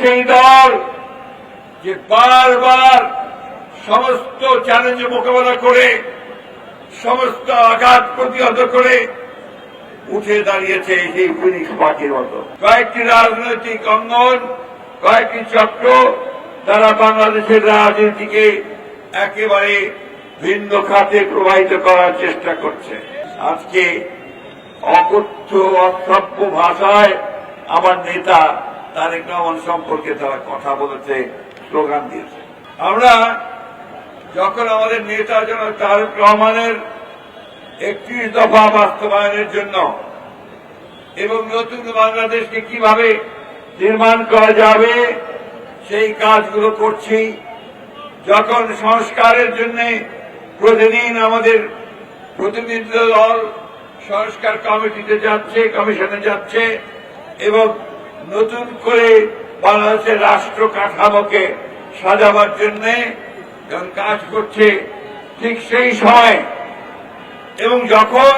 সেই দল যে বারবার সমস্ত চ্যালেঞ্জ মোকাবেলা করে, সমস্ত আঘাত প্রতিহত করে উঠে দাঁড়িয়েছে সেই ফিনিক্স পার্টির মতো। কয়েকটি রাজনৈতিক অঙ্গন, কয়েকটি চক্র তারা বাংলাদেশের রাজনীতিকে একেবারে ভিন্ন খাতে প্রবাহিত করার চেষ্টা করছে। আজকে অকথ্য, অসভ্য ভাষায় আমার নেতা তারেক রহমান সম্পর্কে তারা কথা বলেছে, স্লোগান দিয়েছে। আমরা যখন আমাদের নেতা যেন তারেক রহমানের একত্রিশ দফা বাস্তবায়নের জন্য এবং নতুন বাংলাদেশকে কীভাবে নির্মাণ করা যাবে, সেই কাজগুলো করছি। যখন সংস্কারের জন্য প্রতিদিন আমাদের প্রতিনিধি দল সংস্কার কমিটিতে যাচ্ছে, কমিশনে যাচ্ছে এবং নতুন করে বাংলাদেশের রাষ্ট্র কাঠামোকে সাজাবার জন্য কাজ করছে, ঠিক সেই সময় এবং যখন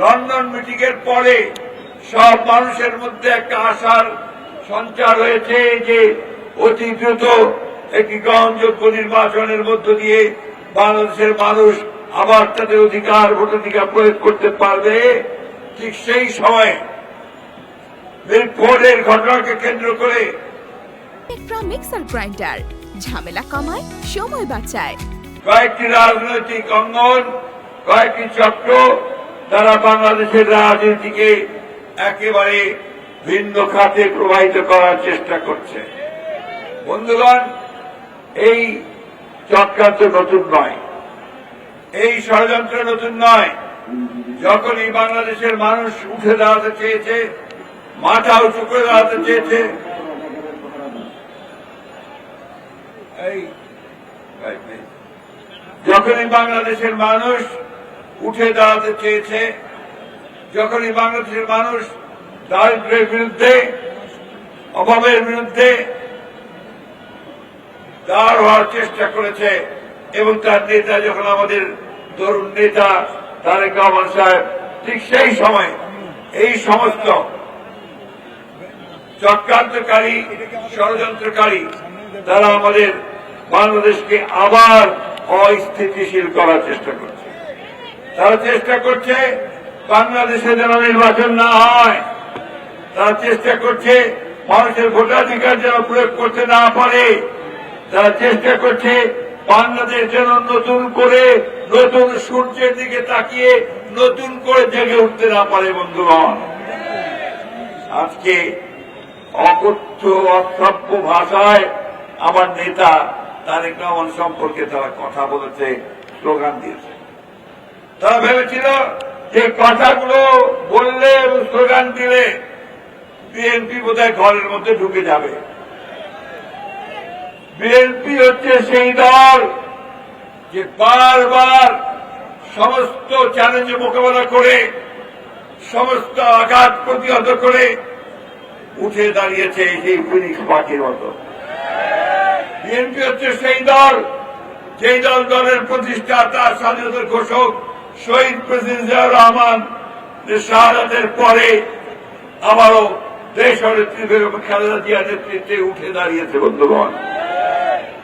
লন্ডন মিটিং এর পরে সব মানুষের মধ্যে একটা আশার সঞ্চার হয়েছে যে অতি দ্রুত একটি গ্রহণযোগ্য নির্বাচনের মধ্য দিয়ে বাংলাদেশের মানুষ আবার তাদের অধিকার ভোটাধিকার প্রয়োগ করতে পারবে। ঠিক সেই সময় ভোটের ঘটনাকে কেন্দ্র করে মিক্সার গ্রাইন্ডার ঝামেলা কমায় সময় বাঁচায়। কয়েকটি রাজনৈতিক অঙ্গন কয়েকটি চক্র তারা বাংলাদেশের রাজনীতিকে একেবারে ভিন্ন খাতে প্রবাহিত করার চেষ্টা করছে। বন্ধুগণ এই চক্রান্ত নতুন নয়। এই ষড়যন্ত্র নতুন নয়। যখন এই বাংলাদেশের মানুষ উঠে দাঁড়াতে চেয়েছে মাথা উঁচু করে দাঁড়াতে চেয়েছে. যখনই বাংলাদেশের মানুষ উঠে দাঁড়াতে চেয়েছে, যখনই বাংলাদেশের মানুষ দারিদ্রের বিরুদ্ধে, অভাবের বিরুদ্ধে দাঁড় হওয়ার চেষ্টা করেছে, এবং তার নেতা যখন আমাদের তরুণ নেতা তারেক রহমান সাহেব, ঠিক সেই সময় এই সমস্ত চক্রান্তকারী, ষড়যন্ত্রকারী তারা আমাদের বাংলাদেশকে আবার অস্থিতিশীল করার চেষ্টা করছে। তারা চেষ্টা করছে বাংলাদেশে যেন নির্বাচন না হয়। তারা চেষ্টা করছে মানুষের ভোটাধিকার যেন প্রয়োগ করতে না পারে। তারা চেষ্টা করছে বাংলাদেশ যেন নতুন করে নতুন সূর্যের দিকে তাকিয়ে নতুন করে জেগে উঠতে না পারে, বন্ধুগণ। আজকে অকথ্য অসভ্য ভাষায় আমার নেতা তারেক রহমান সম্পর্কে তারা কথা বলেছে, স্লোগান দিয়েছে। তারা ভেবেছিল যে কথাগুলো বললে এবং স্লোগান দিলে বিএনপি বোধহয় ঘরের মধ্যে ঢুকে যাবে। বিএনপি হচ্ছে সেই দল যে বারবার সমস্ত চ্যালেঞ্জ মোকাবেলা করে, সমস্ত আঘাত প্রতিহত করে উঠে দাঁড়িয়েছে সেই ফিনিক্স পার্টির মতো। বিএনপি হচ্ছে সেই দল, যেই দল দলের প্রতিষ্ঠাতা স্বাধীনতার ঘোষক শহীদ প্রেসিডেন্ট জিয়াউর রহমান শাহাদাতের পরে আবারও দেশ নেত্রী বেগম খালেদা নেতৃত্বে উঠে দাঁড়িয়েছে বন্ধুগণ।